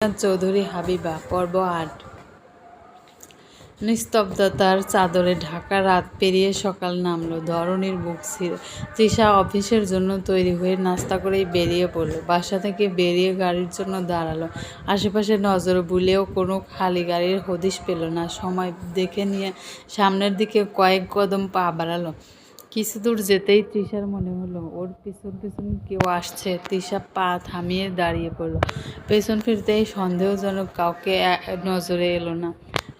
চৌধুরী হাবিবা, পর্ব আট। নিস্তব্ধতার চাদরে ঢাকা রাত পেরিয়ে সকাল নামলো। ধরনীর বুক ছিল। তৃষা অফিসের জন্য তৈরি হয়ে নাস্তা করেই বেরিয়ে পড়ল। বাসা থেকে বেরিয়ে গাড়ির জন্য দাঁড়াল। আশেপাশে নজর বুলেও কোনো খালি গাড়ির হদিশ পেল না। সময় দেখে নিয়ে সামনের দিকে কয়েক কদম পা বাড়ালো। কিছু দূর যেতেই তৃষার মনে হলো, ওর পিছন পিছন কেউ আসছে। তৃষা পা থামিয়ে দাঁড়িয়ে পড়ল। পেছন ফিরতেই সন্দেহজনক কাউকে নজরে এলো না।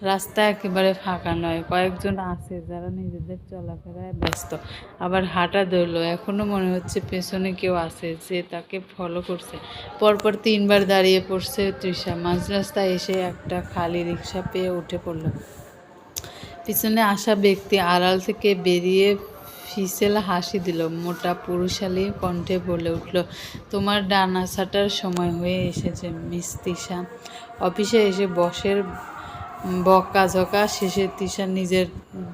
রাস্তা একেবারে ফাঁকা নয়, কয়েকজন আছে যারা নিজেদের চলাফেরায় ব্যস্ত। আবার হাঁটা ধরলো এখনও মনে হচ্ছে পেছনে কেউ আছে যে তাকে ফলো করছে। পরপর তিনবার দাঁড়িয়ে পড়ছে তৃষা। মাঝ রাস্তায় এসে একটা খালি রিক্সা পেয়ে উঠে পড়ল। পিছনে আসা ব্যক্তি আড়াল থেকে বেরিয়ে ফিসেল হাসি দিল। মোটা পুরুষালী কণ্ঠে বলে উঠল, তোমার ডানা ছাটার সময় হয়ে এসেছে, মিস তিশা। অফিসে এসে বসের বকাঝকা শেষে তিশা নিজের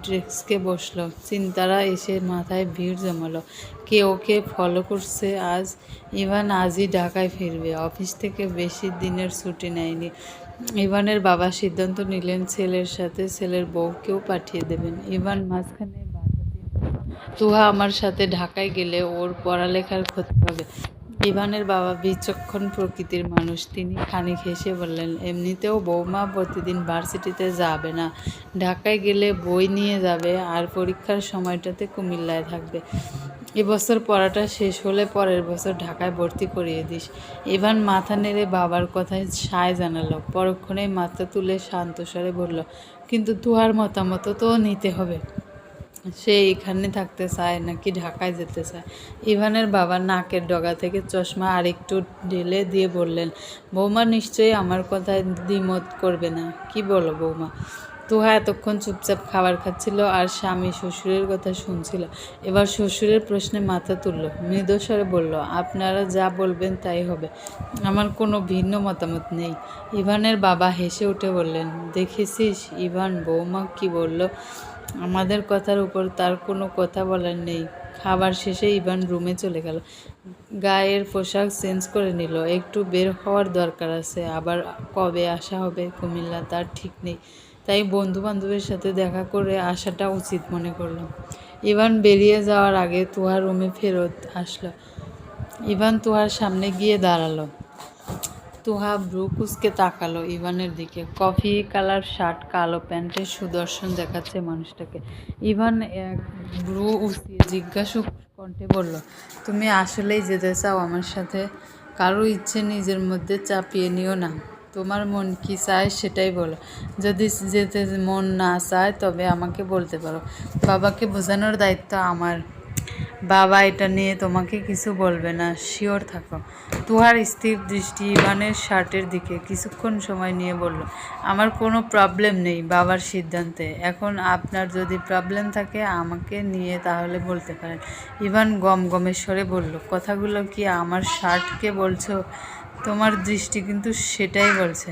ডেস্কে বসল। চিন্তারা এসে মাথায় ভিড় জমালো। কে ওকে ফলো করছে আজ? ইভান আজই ঢাকায় ফিরবে। অফিস থেকে বেশি দিনের ছুটি নেয়নি। ইভানের বাবা সিদ্ধান্ত নিলেন, ছেলের সাথে ছেলের বউকেও পাঠিয়ে দেবেন। ইভান মাঝখানে তুহা আমার সাথে ঢাকায় গেলে ওর পড়ালেখার ক্ষতি হবে। ইভানের বাবা বিচক্ষণ প্রকৃতির মানুষ। তিনি খানিক হেসে বললেন, এমনিতেও বৌমা প্রতিদিন ভার্সিটিতে যাবে না। ঢাকায় গেলে বই নিয়ে যাবে আর পরীক্ষার সময়টাতে কুমিল্লায় থাকবে। এবছর পড়াটা শেষ হলে পরের বছর ঢাকায় ভর্তি করিয়ে দিস। ইভান মাথা নেড়ে বাবার কথায় সায় জানালো। পরক্ষণেই মাথা তুলে শান্ত স্বরে বলল, কিন্তু তুহার মতামত তো নিতে হবে। সে এখানে থাকতে চায় নাকি ঢাকায় যেতে চায়? ইভানের বাবা নাকের ডগা থেকে চশমা আরেকটু ঢেলে দিয়ে বললেন, বৌমা, নিশ্চয়ই আমার কথায় দ্বিমত করবে না। কি বলো বৌমা? তুহা এতক্ষণ চুপচাপ খাবার খাচ্ছিল আর স্বামী শ্বশুরের কথা শুনছিল। এবার শ্বশুরের প্রশ্নে মাথা তুলল। মৃদস্বরে বলল, আপনারা যা বলবেন তাই হবে। আমার কোনো ভিন্ন মতামত নেই। ইভানের বাবা হেসে উঠে বললেন, দেখেছিস ইভান, বৌমা কি বলল? আমাদের কথার উপর তার কোনো কথা বলার নেই। খাবার শেষে ইভান রুমে চলে গেল। গায়ের পোশাক চেঞ্জ করে নিল। একটু বের হওয়ার দরকার আছে। আবার কবে আসা হবে কুমিল্লা তার ঠিক নেই। তাই বন্ধু বান্ধবের সাথে দেখা করে আসাটা উচিত মনে করলাম। ইভান বেরিয়ে যাওয়ার আগে তুহার রুমে ফেরত আসলো। ইভান তুহার সামনে গিয়ে দাঁড়াল। তুহা ব্রু কুচকে তাকালো ইভানের দিকে। কফি কালার শার্ট, কালো প্যান্টে সুদর্শন দেখাচ্ছে মানুষটাকে। ইভান এক ব্রু উঠিয়ে জিজ্ঞাসু কণ্ঠে বলল, তুমি আসলেই যেতে চাও আমার সাথে? কারও ইচ্ছে নিজের মধ্যে চাপিয়ে নিও না। তোমার মন কি চায় সেটাই বলো। যদি যেতে মন না চায় তবে আমাকে বলতে পারো। বাবাকে বোঝানোর দায়িত্ব আমার। বাবা, এটা নিয়ে তোমাকে কিছু বলবে না। শিওর থাকো। তুহার স্থির দৃষ্টি ইভানের শার্টের দিকে কিছুক্ষণ সময় নিয়ে বলল, আমার কোনো প্রবলেম নেই বাবার সিদ্ধান্তে। এখন আপনার যদি প্রবলেম থাকে, আমাকে নিয়ে তাহলে বলতে পারেন। ইভান গম গমের স্বরে বলল, কথাগুলো কি আমার শার্টকে বলছো? তোমার দৃষ্টি কিন্তু সেটাই বলছে।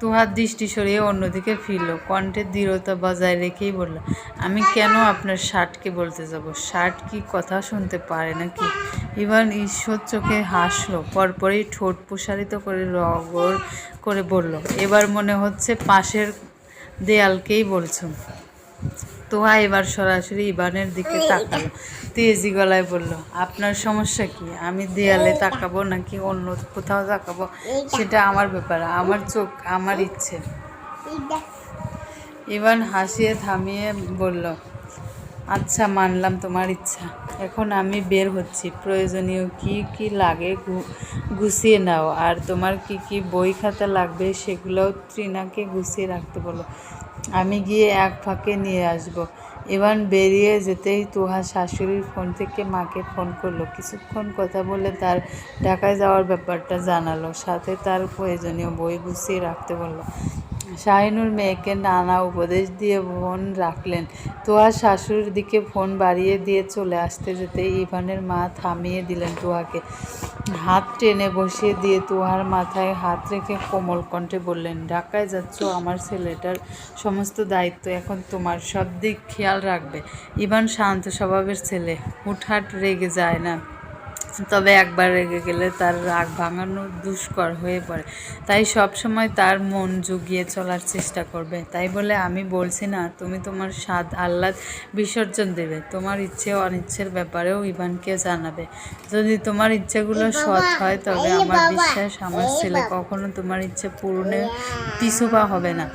তুহার দৃষ্টি সরিয়ে অন্যদিকে ফিরল। কণ্ঠে দৃঢ়তা বজায় রেখেই বলল, আমি কেন আপনার শার্টকে বলতে যাব? শার্ট কি কথা শুনতে পারে নাকি? ইভান ঈশ্বর চোখে হাসলো, পরপরই ঠোঁট প্রসারিত করে রগর করে বলল, এবার মনে হচ্ছে পাশের দেয়ালকেই বলছো। তোহা এবার সরাসরি ইবানের দিকে তাকালো। তেজি গলায় বলল, আপনার সমস্যা কি? আমি দেয়ালে তাকাবো নাকি অন্য কোথাও তাকাবো? সেটা আমার ব্যাপার, আমার চোখ, আমার ইচ্ছে। ইভান হাসিয়ে থামিয়ে বলল আচ্ছা মানলাম তোমার ইচ্ছা। এখন আমি বের হচ্ছি। প্রয়োজনীয় কি কি লাগে গুছিয়ে নাও। আর তোমার কি কি বই খাতা লাগবে সেগুলোও ত্রিনাকে গুছিয়ে রাখতে বলো। আমি গিয়ে এক ফাঁকে নিয়ে আসব। ইভান বেরিয়ে যেতেই তুহা শাশুড়ির ফোন থেকে মাকে ফোন করল। কিছুক্ষণ কথা বলে তার ঢাকায় যাওয়ার ব্যাপারটা জানালো। সাথে তার প্রয়োজনীয় বই গুছিয়ে রাখতে বলল। শাহিনুর মেয়েকে নানা উপদেশ দিয়ে ফোন রাখলেন। তোহার শাশুড়ির দিকে ফোন বাড়িয়ে দিয়ে চলে আসতে যেতে ইভানের মা থামিয়ে দিলেন তোহাকে হাত টেনে বসিয়ে দিয়ে তোহার মাথায় হাত রেখে কোমল কণ্ঠে বললেন, ঢাকায় যাচ্ছ, আমার ছেলেটার সমস্ত দায়িত্ব এখন তোমার, সব দিক খেয়াল রাখবে। ইভান শান্ত স্বভাবের ছেলে, হুটহাট রেগে যায় না। তবে একবার রেগে গেলে তার রাগ ভাঙানো দুষ্কর হয়ে পড়ে। তাই সব সময় তার মন জুগিয়ে চলার চেষ্টা করবে। তাই বলে আমি বলছি না তুমি তোমার স্বাদ আহ্লাদ বিসর্জন দেবে। তোমার ইচ্ছে অনিচ্ছের ব্যাপারেও ইভানকে জানাবে। যদি তোমার ইচ্ছেগুলো সৎ হয় তবে আমার বিশ্বাস আমার ছেলে কখনো তোমার ইচ্ছে পূরণে পিছুপা হবে না।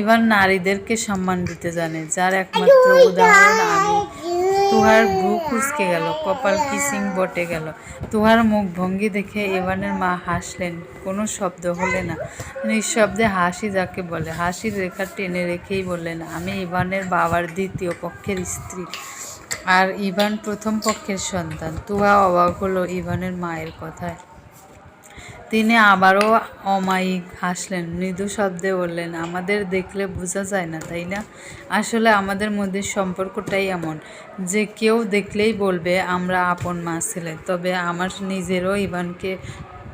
ইভান নারীদেরকে সম্মান দিতে জানে যার একমাত্র উদাহরণ আমি। তুহার ভ্রু কুচকে গেল, কপাল কিসিং বটে গেল। তুহার মুখ ভঙ্গি দেখে ইভানের মা হাসলেন, কোনো শব্দ হলে না। নিঃশব্দে হাসি যাকে বলে, হাসির রেখা টেনে রেখেই বললেন, আমি ইভানের বাবার দ্বিতীয় পক্ষের স্ত্রী আর ইভান প্রথম পক্ষের সন্তান। তুহা অবাক হলো ইভানের মায়ের কথায়। তিনি আবারও অমায়িক হাসলেন, মৃদু শব্দে বললেন, আমাদের দেখলে বোঝা যায় না, তাই না? আসলে আমাদের মধ্যে সম্পর্কটাই এমন, যে কেউ দেখলেই বলবে, আমরা আপন মা ছেলে। তবে আমার নিজেরও ইভানকে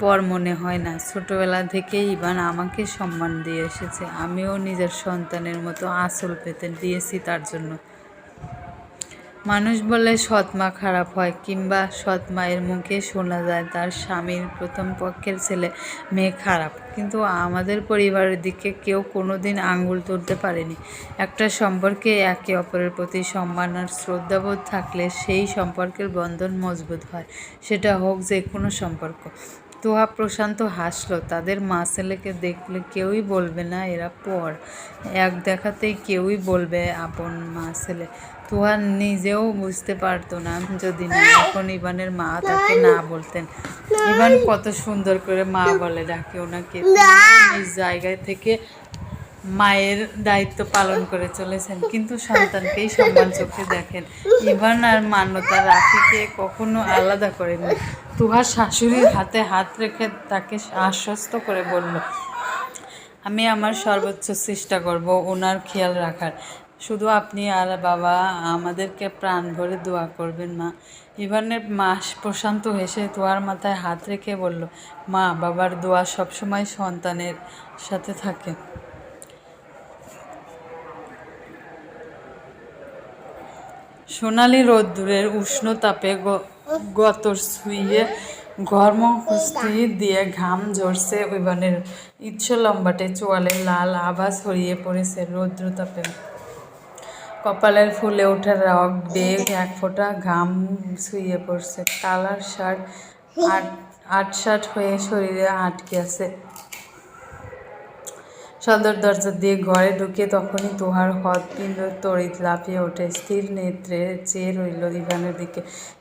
পর মনে হয় না। ছোটবেলা থেকেই ইভান আমাকে সম্মান দিয়ে এসেছে। আমিও নিজের সন্তানের মতো আঁচল পেতে দিয়েছি তার জন্য। মানুষ বলে সৎ মা খারাপ হয় কিংবা সৎ মায়ের মুখে শোনা যায় তার স্বামীর প্রথম পক্ষের ছেলে মেয়ে খারাপ। কিন্তু আমাদের পরিবারের দিকে কেউ কোনো দিন আঙুল তুলতে পারেনি। একটা সম্পর্কে একে অপরের প্রতি সম্মান আর শ্রদ্ধাবোধ থাকলে সেই সম্পর্কের বন্ধন মজবুত হয়। সেটা হোক যে কোনো সম্পর্ক। তোহা প্রশান্ত হাসলো, তাদের মা ছেলেকে দেখলে কেউই বলবে না এরা পর। এক দেখাতেই কেউই বলবে আপন মা ছেলে। তোহা নিজেও বুঝতে পারতো না যদি না এখন ইভানের মা তাকে না বলতেন। ইভান কত সুন্দর করে মা বলে ডাকে ওনাকে। নিজ জায়গায় থেকে মায়ের দায়িত্ব পালন করে চলেছেন, কিন্তু সন্তানকেই সম্মান চোখে দেখেন। ইভান আর মান্যতা রাখিকে কখনো আলাদা করেনি তুহার শাশুড়ির হাতে হাত রেখে তাকে আশ্বস্ত করে বলল, আমি আমার সর্বোচ্চ চেষ্টা করব ওনার খেয়াল রাখার। শুধু আপনি আর বাবা, আমাদেরকে প্রাণ ভরে দোয়া করবেন, মা। ইভানের মা প্রশান্ত হেসে তোয়ার মাথায় হাত রেখে বলল, মা, বাবার দোয়া সবসময় সন্তানের সাথে থাকে। সোনালি রোদ্দুরের উষ্ণ তাপে গতর ছুঁয়ে ঘর্ম কুস্তি দিয়ে ঘাম ঝরছে ইভানের। ইচ্ছ লম্বাটে চোয়ালে লাল আভা ছড়িয়ে পড়েছে রৌদ্রতাপে কপালের ফুলে ওঠা রক বেগ এক ফোঁটা ঘাম শুয়ে পড়ছে। কালার শার্ট আট শার্ট হয়ে শরীরে আটকে আছে। সদর দরজা দিয়ে ঘরে ঢুকে তখনই তোহার হদপিণ্ড তড়িৎ লাফিয়ে ওঠে। স্থির নেত্রে চেয়ে রইল ইভানের দিকে।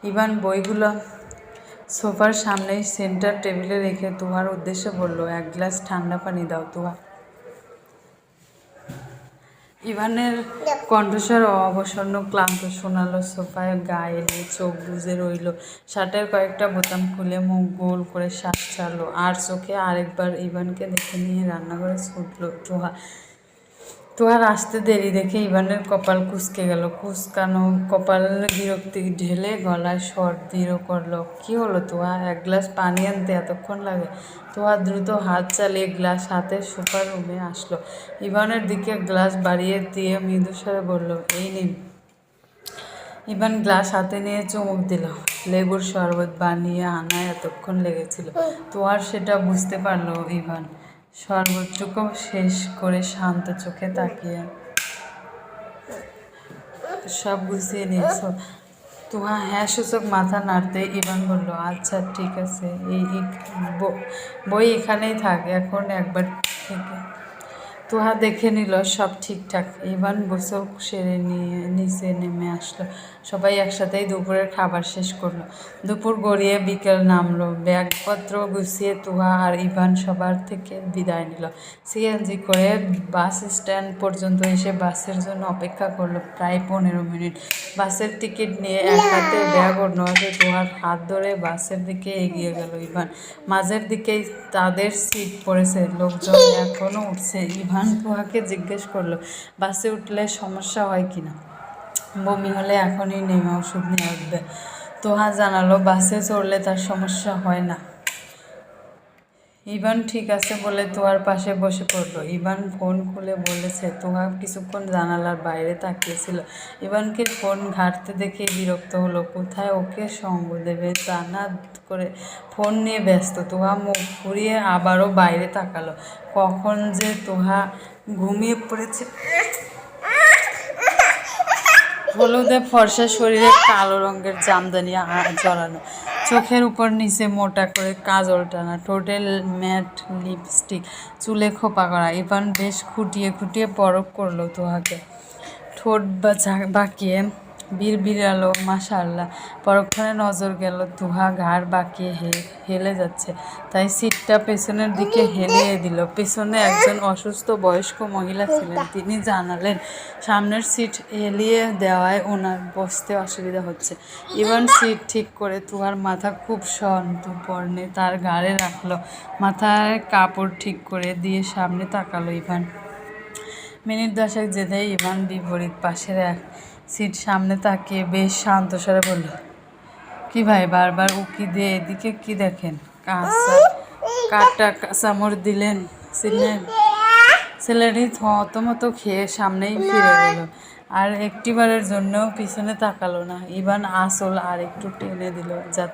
ইভান বইগুলো সোফার সামনেই সেন্টার টেবিলে রেখে তোহার উদ্দেশ্যে বলল, এক গ্লাস ঠান্ডা পানি দাও, তোহা। ইভানের কণ্ঠস্বর অবসন্ন ক্লান্ত শোনালো সোফায় গায়ে এলো চোখ বুঝে রইল। শার্টের কয়েকটা বোতাম খুলে মুখ গোল করে শ্বাস ছাড়লো। আর চোখে আরেকবার ইভানকে দেখে নিয়ে রান্নাঘরে ছুটলো তোহা তোহার আসতে দেরি দেখে ইভানের কপাল কুচকে গেল। কুচকানো কপাল বিরক্তি ঢেলে গলায় স্বর দৃঢ় করল, কি হলো তোহা এক গ্লাস পানি আনতে এতক্ষণ লাগে? তোহা দ্রুত হাত চালিয়ে গ্লাস হাতে সুপার রুমে আসলো। ইভানের দিকে গ্লাস বাড়িয়ে দিয়ে মৃদুস্বরে বলল, এই নিন। ইভান গ্লাস হাতে নিয়ে চুমুক দিল। লেবুর শরবত বানিয়ে আনায় এতক্ষণ লেগেছিল। তোহার সেটা বুঝতে পারল ইভান। সর্বোচ্চটুকু শেষ করে শান্ত চোখে তাকিয়ে। সব গুছিয়ে নিয়েছো। তুহা হ্যাঁ সূচক মাথা নাড়তে ইভান বলল আচ্ছা ঠিক আছে। এই বই এখানেই থাক, এখন একবার থেকে। তুহা দেখে নিল, সব ঠিকঠাক। ইভান গোসল সেরে নিয়ে, নিচে নেমে আসলো। সবাই একসাথেই দুপুরের খাবার শেষ করল। দুপুর গড়িয়ে বিকেল নামলো। ব্যাগপত্র গুছিয়ে তুহা আর ইভান সবার থেকে বিদায় নিল। সিএনজি করে বাস স্ট্যান্ড পর্যন্ত এসে বাসের জন্য অপেক্ষা করল প্রায় পনেরো মিনিট। বাসের টিকিট নিয়ে এক হাতে ব্যাগ অন্য হাতে তুহার হাত ধরে বাসের দিকে এগিয়ে গেল ইভান। মাঝের দিকেই তাদের সিট পড়েছে। লোকজন এখনও উঠছে। ইভান তুহাকে জিজ্ঞেস করল, বাসে উঠলে সমস্যা হয় কি না বমি হলে এখনই নেমে ওষুধ নিয়ে আসবে। তোহা জানালো, বাসে চড়লে তার সমস্যা হয় না। ইভান ঠিক আছে বলে তোহার পাশে বসে পড়ল। ইভান ফোন খুলে বলেছে, তোহা কিছুক্ষণ জানালার বাইরে তাকিয়েছিল। ইভানকে ফোন ঘাঁটতে দেখে বিরক্ত হলো। কোথায় ওকে সঙ্গ দেবে? তা না করে ফোন নিয়ে ব্যস্ত। তোহা মুখ ঘুরিয়ে আবারও বাইরে তাকালো। কখন যে তোহা ঘুমিয়ে পড়েছে। হলুদে ফর্সা শরীরে কালো রঙের জামদানি জড়ানো। চোখের উপর নিচে মোটা করে কাজল টানা ঠোঁটে ম্যাট লিপস্টিক, চুলে খোপা করা ইভান বেশ খুঁটিয়ে খুঁটিয়ে পরক করল তোহাকে। ঠোঁট বাঁকিয়ে বীর বিড়ালো মাশাল্লাহ পরক্ষণে নজর গেল তুহা ঘাড় বাঁকিয়ে হেলে যাচ্ছে। তাই সিটটা পেছনের দিকে হেলিয়ে দিল। পেছনে একজন অসুস্থ বয়স্ক মহিলা ছিলেন। তিনি জানালেন, সামনের সিট হেলিয়ে দেওয়ায় ওনার বসতে অসুবিধা হচ্ছে। ইভান সিট ঠিক করে তুহার মাথা খুব সন্তর্পণে তার ঘাড়ে রাখল। মাথায় কাপড় ঠিক করে দিয়ে সামনে তাকালো ইভান। মিনিট দশেক যেতেই ইভান বিপরীত পাশের এক সিট সামনে তাকিয়ে বেশ শান্ত স্বরে বলল, কি ভাই, বারবার উকি দিয়ে এদিকে কি দেখেন? কাঁচা কাটা কাঁচামড় দিলেন, ছিলেন ছেলেটি থতমত খেয়ে সামনেই ফিরে গেল। আর একটিবারের জন্য পিছনে তাকালো না। ইভান আসল আর একটু টেনে দিল, যাতে